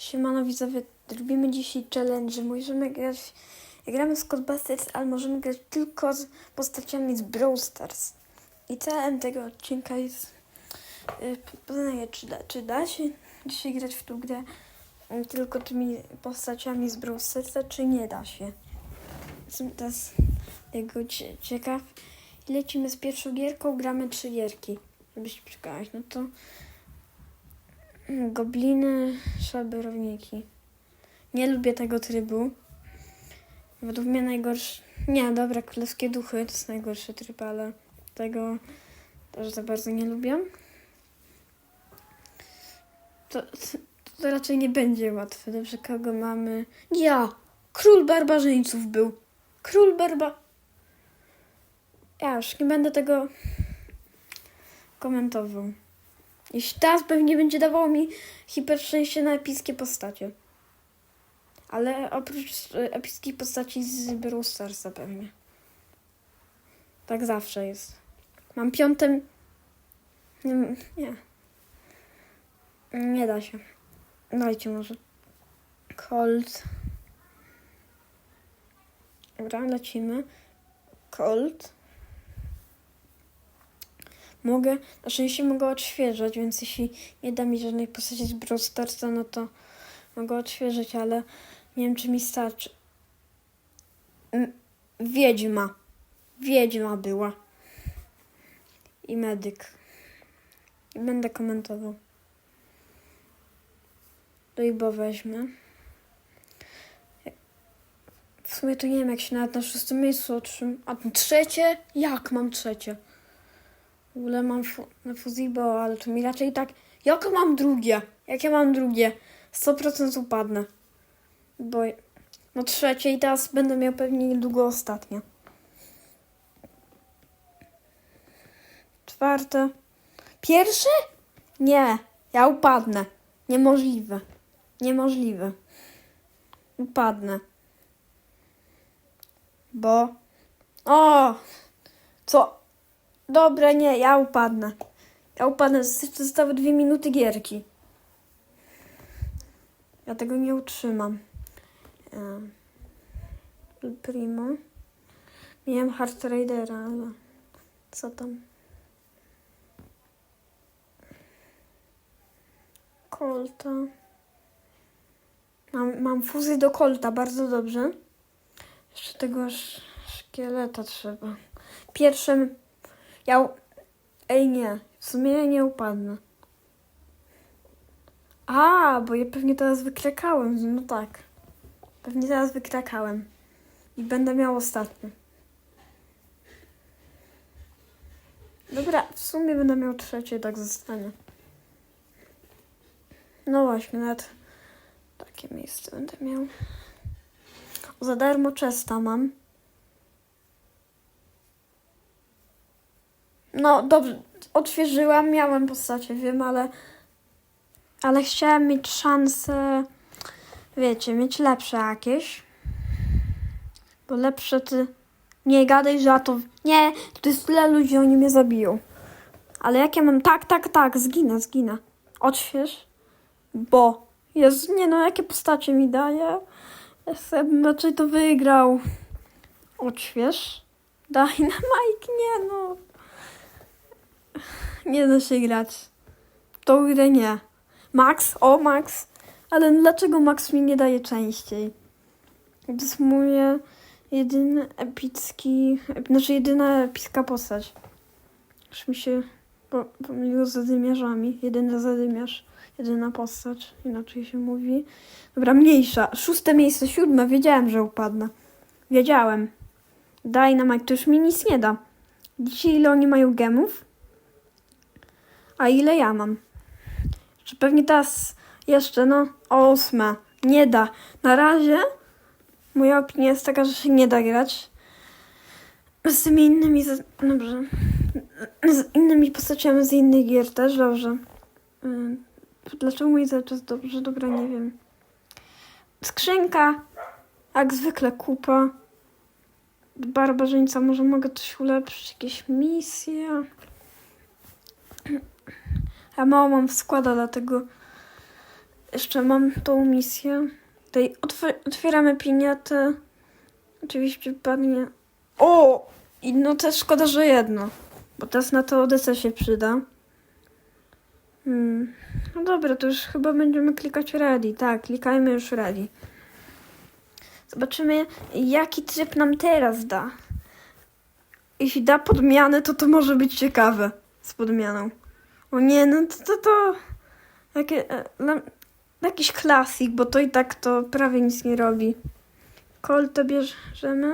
Siemano widzowie, robimy dzisiaj challenge. Możemy grać, gramy z Codbusters, ale możemy grać tylko z postaciami z Brawl Stars. I celem tego odcinka jest y, poznanie, czy da, czy da się dzisiaj grać w tą grę y, tylko tymi postaciami z Brawl Starsa, czy nie da się. Jestem teraz tego cie- ciekaw. Lecimy z pierwszą gierką, gramy trzy gierki, żeby się. No to Gobliny, szaberowniki. Nie lubię tego trybu. Według mnie najgorszy. Nie, dobra, królewskie duchy to jest najgorszy tryb, ale tego też za bardzo nie lubię. To, to, to raczej nie będzie łatwe. Dobrze, kogo mamy? Ja! Król barbarzyńców był. Król barba. Ja już nie będę tego komentował. Jeśli teraz pewnie będzie dawało mi hiperszczęście na epickie postacie. Ale oprócz e, epickich postaci z Brawl pewnie. Tak zawsze jest. Mam piąte... Nie. Nie, da się. Dajcie może. Colt. Dobra, lecimy. Colt. Mogę, na szczęście mogę odświeżać, więc jeśli nie da mi żadnej postaci z Brawl no to mogę odświeżyć, ale nie wiem, czy mi starczy. Wiedźma. Wiedźma była. I medyk. I będę komentował. To i bo weźmę. W sumie to nie wiem, jak się nawet na szóstym miejscu otrzym... A trzecie? Jak mam trzecie? W ogóle mam fu- Fuzibo, ale to mi raczej tak. Jak mam drugie? Jak ja mam drugie? 100% upadnę. Bo no trzecie i teraz będę miał pewnie niedługo ostatnie. Czwarte. Pierwsze? Nie, ja upadnę. Niemożliwe. Niemożliwe. Upadnę. Bo. O! Co? Dobra, nie, ja upadnę. Ja upadnę. Zostały dwie minuty gierki. Ja tego nie utrzymam. Primo. Miałem Hard Raidera, ale co tam? Colta. Mam, mam fuzję do Colta, bardzo dobrze. Jeszcze tego sz- szkieleta trzeba. Pierwszym ja. Ej, nie. W sumie ja nie upadnę. A, bo ja pewnie teraz wykrakałem. No tak. Pewnie teraz wykrakałem. I będę miał ostatni. Dobra, w sumie będę miał trzecie, tak zostanie. No właśnie, nawet takie miejsce będę miał. Za darmo czesta mam. No dobrze, odświeżyłam, miałem postacie, wiem, ale. Ale chciałem mieć szansę, wiecie, mieć lepsze jakieś. Bo lepsze ty. Nie gadaj, że to. Nie, to jest tyle ludzi, oni mnie zabiją. Ale jak ja mam. Tak, tak, tak, zginę, zginę. Odśwież. Bo. Jezu, nie no, jakie postacie mi daje? Ja bym raczej to wygrał. Odśwież. Daj na Mike, nie no. Nie da się grać. Tą grę nie. Max, o Max. Ale dlaczego Max mi nie daje częściej? To jest moje jedyny epicki, znaczy jedyna epicka postać. Już mi się po- pomyliło z zadymiarzami. Jedyny zadymiarz, jedyna postać, inaczej się mówi. Dobra, mniejsza. Szóste miejsce, siódme. Wiedziałem, że upadnę. Wiedziałem. Dynamite to już mi nic nie da. Dzisiaj ile oni mają gemów? A ile ja mam? Czy pewnie teraz jeszcze, no, ósma. Nie da. Na razie moja opinia jest taka, że się nie da grać. Z tymi innymi, z, dobrze. Z innymi postaciami z innych gier też dobrze. Ym, Dlaczego mój cały czas dobrze? Dobra, nie wiem. Skrzynka. Jak zwykle kupa. Barbarzyńca, może mogę coś ulepszyć, jakieś misje. Ja mało mam składa, dlatego Jeszcze mam tą misję. Tutaj otw- otwieramy piniatę. Oczywiście padnie. O! I no też szkoda, że jedno. Bo teraz na to Odessa się przyda. Hmm. No dobra, to już chyba będziemy klikać ready. Tak, klikajmy już ready. Zobaczymy, jaki tryb nam teraz da. Jeśli da podmianę, to to może być ciekawe z podmianą. O nie, no to to... to jakie, e, no, jakiś klasik, bo to i tak to prawie nic nie robi. Kolta bierzemy.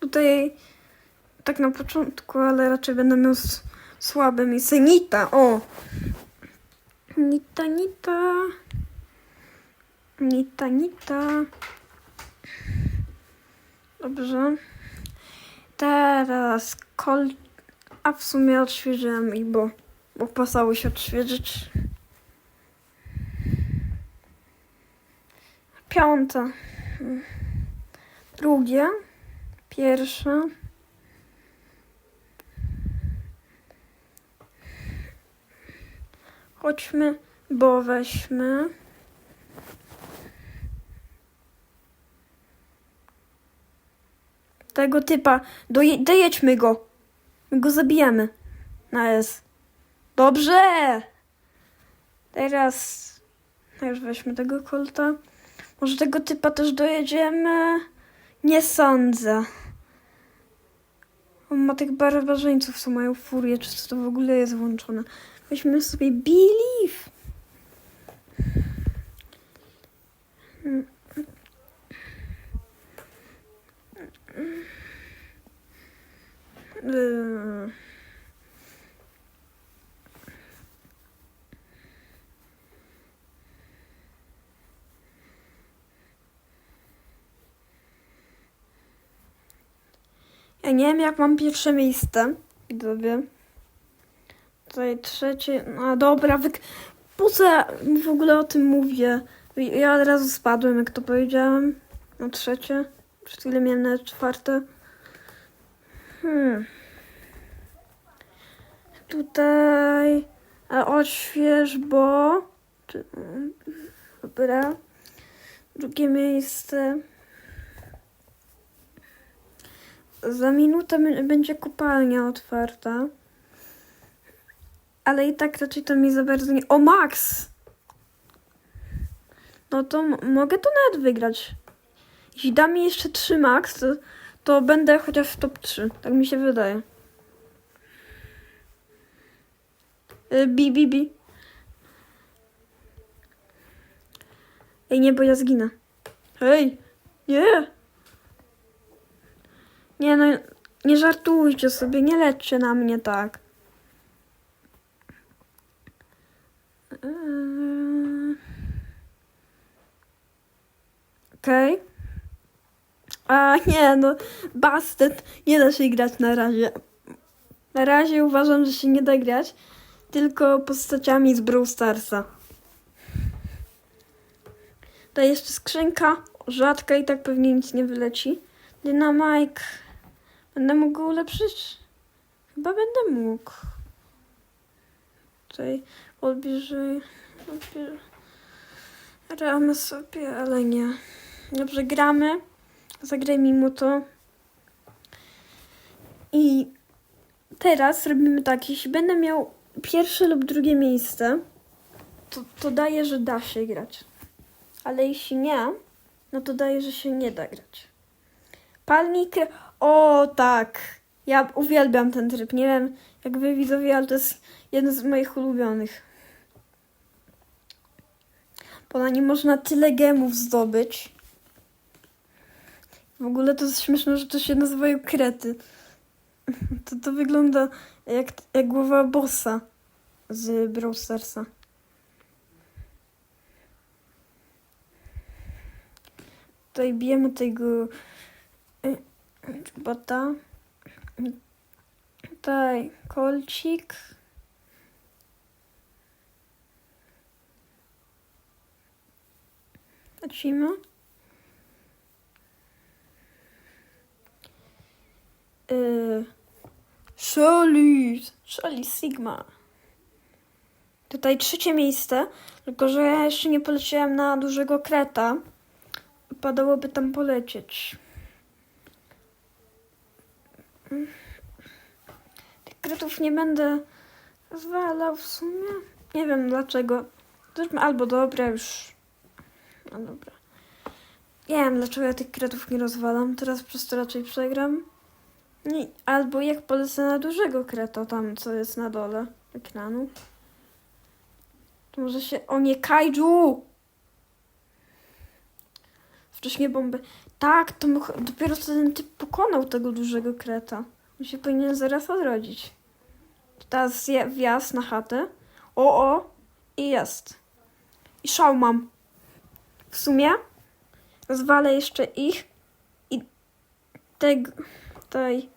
Tutaj tak na początku, ale raczej będę miał słabe miejsce. Nita, o! Nita, nita. Nita, nita. Dobrze. Teraz kol... A w sumie odświeżyłem ich, bo opasało się odświeżyć. Piąte. Drugie. Pierwsze. Chodźmy, bo weźmy. Tego typa. Doje, dojedźmy go. My go zabijemy. S. Dobrze! Teraz. Już weźmy tego kolta. Może tego typa też dojedziemy? Nie sądzę. On ma tych barbarzyńców, co mają furię, czy to w ogóle jest włączone. Weźmy sobie Believe. Yy. Ja nie wiem, jak mam pierwsze miejsce. Widzowie. Tutaj trzecie. No dobra, wy... po co ja w ogóle o tym mówię? Ja od razu spadłem, jak to powiedziałem. Na trzecie. Przed chwilą miałem na czwarte. Hmm. Tutaj. Odśwież, bo. Dobra. Drugie miejsce. Za minutę będzie kopalnia otwarta. Ale i tak raczej to mi za bardzo nie... O, Max! No to mogę to nawet wygrać. Jeśli da mi jeszcze 3 Max, to, to będę chociaż w top 3. Tak mi się wydaje. Y, Bi, bi, bi. Ej, nie, bo ja zginę. Hej! Nie! Nie no, nie żartujcie sobie, nie leczcie na mnie tak. Yy. Okej. A nie no, Bastet, nie da się grać na razie. Na razie uważam, że się nie da grać, tylko postaciami z Brawl Starsa. To jeszcze skrzynka, rzadka i tak pewnie nic nie wyleci. Dynamike. Będę mógł go ulepszyć? Chyba będę mógł. Tutaj odbierze... Gramy sobie, ale nie. Dobrze, gramy. Zagraj mimo to. I teraz robimy tak, jeśli będę miał pierwsze lub drugie miejsce, to, to daje, że da się grać. Ale jeśli nie, no to daje, że się nie da grać. Palnik. O tak. Ja uwielbiam ten tryb. Nie wiem jak wy widzowie, ale to jest jeden z moich ulubionych. Bo na można tyle gemów zdobyć. W ogóle to jest śmieszne, że to się nazywają krety. To, to wygląda jak, jak głowa bossa z Brawl Starsa. Tutaj bijemy tego y, bota. Tutaj kolcik. Lecimy. Yy. Salut! Czyli Sigma. Tutaj trzecie miejsce, tylko że ja jeszcze nie poleciałem na dużego kreta. Padałoby tam polecieć. Tych kretów nie będę zwalał w sumie. Nie wiem dlaczego. Jest albo dobre już. No dobra. Nie wiem dlaczego ja tych kretów nie rozwalam. Teraz przez to raczej przegram. Nie, albo jak polecę na dużego kreta, tam co jest na dole ekranu. To może się. O nie, kaiju! Wcześniej bomby. Tak, to mógł, dopiero co ten typ pokonał tego dużego kreta. On się powinien zaraz odrodzić. Teraz je, wjazd na chatę. O, o! I jest. I szał mam. W sumie rozwalę jeszcze ich i tego, tej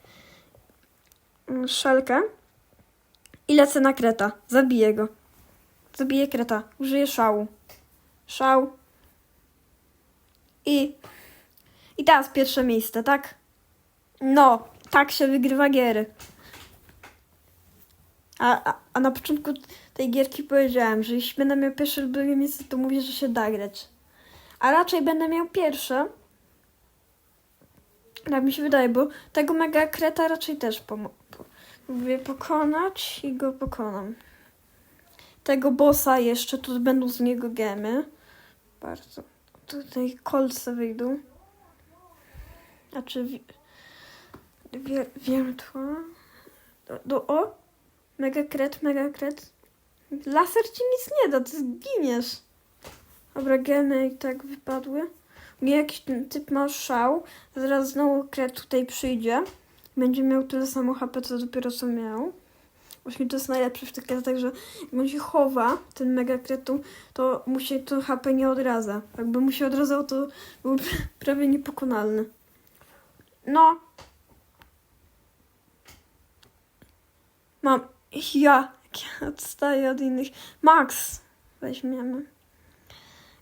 mm, szelkę i lecę na kreta. Zabiję go. Zabiję kreta. Użyję szału. Szał. I i teraz pierwsze miejsce, tak? No, tak się wygrywa giery. A, a, a na początku tej gierki powiedziałem, że jeśli będę miał pierwsze lub drugie miejsce, to mówię, że się da grać. A raczej będę miał pierwsze. Tak mi się wydaje, bo tego mega kreta raczej też mówię pokonać i go pokonam. Tego bossa jeszcze, tu będą z niego gemy. Bardzo. Tutaj kolce wyjdą. A czy wi- wie, wiem to? Do, do, o! Mega kret, mega kret. Laser ci nic nie da, ty zginiesz. Dobra, gemy i tak wypadły. Jakiś ten typ ma szał. Zaraz znowu kret tutaj przyjdzie. Będzie miał tyle samo HP, co dopiero co miał. Właśnie to jest najlepsze w tych kretach, że jak on się chowa, ten mega kretu, to mu się to HP nie odradza. Jakby mu się odradzał, to byłby prawie niepokonalny. No. Mam. Ja. Jak ja odstaję od innych. Max. Weźmiemy.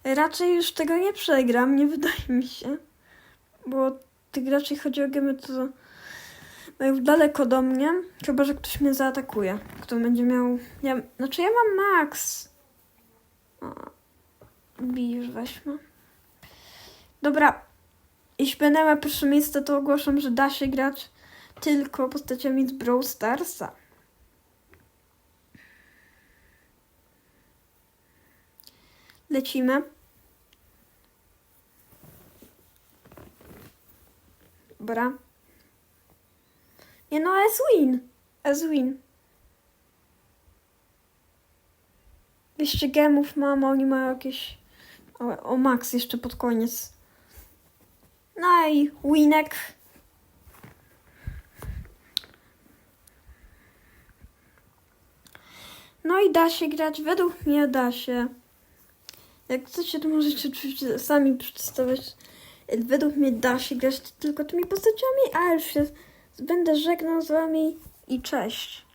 Raczej już tego nie przegram, nie wydaje mi się. Bo tych raczej chodzi o gemy, to mają daleko do mnie. Chyba, że ktoś mnie zaatakuje. Kto będzie miał. Ja, znaczy, ja mam Max. O, Bij już weźmy. Dobra. Jeśli będę miała pierwsze miejsce, to ogłaszam, że da się grać tylko postaciami z Brawl Starsa. Lecimy. Dobra. Nie no, as win. As win. 200 gemów mam, oni mają jakieś... O, o max jeszcze pod koniec. No i winek. No i da się grać, według mnie da się. Jak chcecie, to możecie oczywiście sami przetestować. Według mnie da się grać tylko tymi postaciami, a już się będę żegnał z wami i cześć.